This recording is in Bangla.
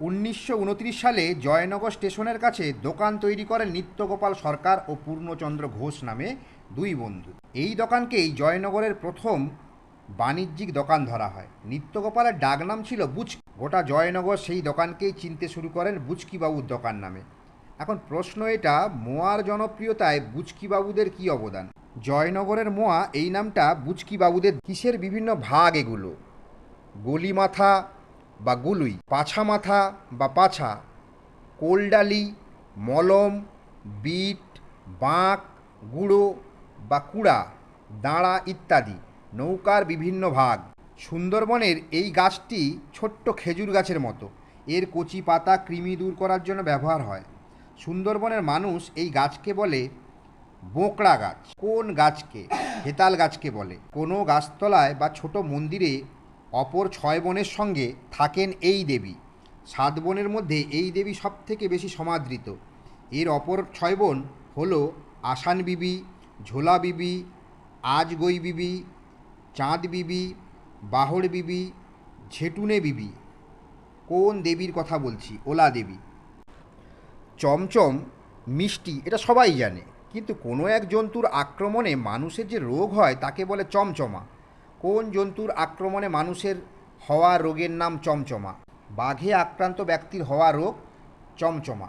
উনিশশো উনত্রিশ সালে জয়নগর স্টেশনের কাছে দোকান তৈরি করেন নিত্যগোপাল সরকার ও পূর্ণচন্দ্র ঘোষ নামে দুই বন্ধু। এই দোকানকেই জয়নগরের প্রথম বাণিজ্যিক দোকান ধরা হয়। নিত্যগোপালের ডাকনাম ছিল বুচকি। গোটা জয়নগর সেই দোকানকেই চিনতে শুরু করেন বুচকিবাবুর দোকান নামে। এখন প্রশ্ন এটা, মোয়ার জনপ্রিয়তায় বুচকিবাবুদের কী অবদান? জয়নগরের মোয়া, এই নামটা বুচকিবাবুদের কিসের বিভিন্ন ভাগ এগুলো? গলি মাথা বা গুলুই, পাছা মাথা বা পাছা, কোলডালি, মলম, বিট, বাঁক, গুঁড়ো বা কুড়া, দাঁড়া ইত্যাদি, নৌকার বিভিন্ন ভাগ। সুন্দরবনের এই গাছটি ছোট্ট খেজুর গাছের মতো। এর কচি পাতা কৃমি দূর করার জন্য ব্যবহার হয়। সুন্দরবনের মানুষ এই গাছকে বলে বোকড়া গাছ। কোন গাছকে? হেতাল গাছকে বলে। কোনো গাছতলায় বা ছোট মন্দিরে অপর ছয় বোনের সঙ্গে থাকেন এই দেবী। সাত বোনের মধ্যে এই দেবী সব থেকে বেশি সমাদৃত। এর অপর ছয় বোন হল আসান বিবি, ঝোলা বিবি, আজগই বিবি, চাঁদ বিবি, বাহর বিবি, ঝেটুনে বিবি। কোন দেবীর কথা বলছি? ওলা দেবী। চমচম, মিষ্টি, এটা সবাই জানে। কিন্তু কোনো এক জন্তুর আক্রমণে মানুষের যে রোগ হয় তাকে বলে চমচমা। কোন জন্তুর আক্রমণে মানুষের হওয়া রোগের নাম চমচমা? বাঘে আক্রান্ত ব্যক্তির হওয়া রোগ চমচমা।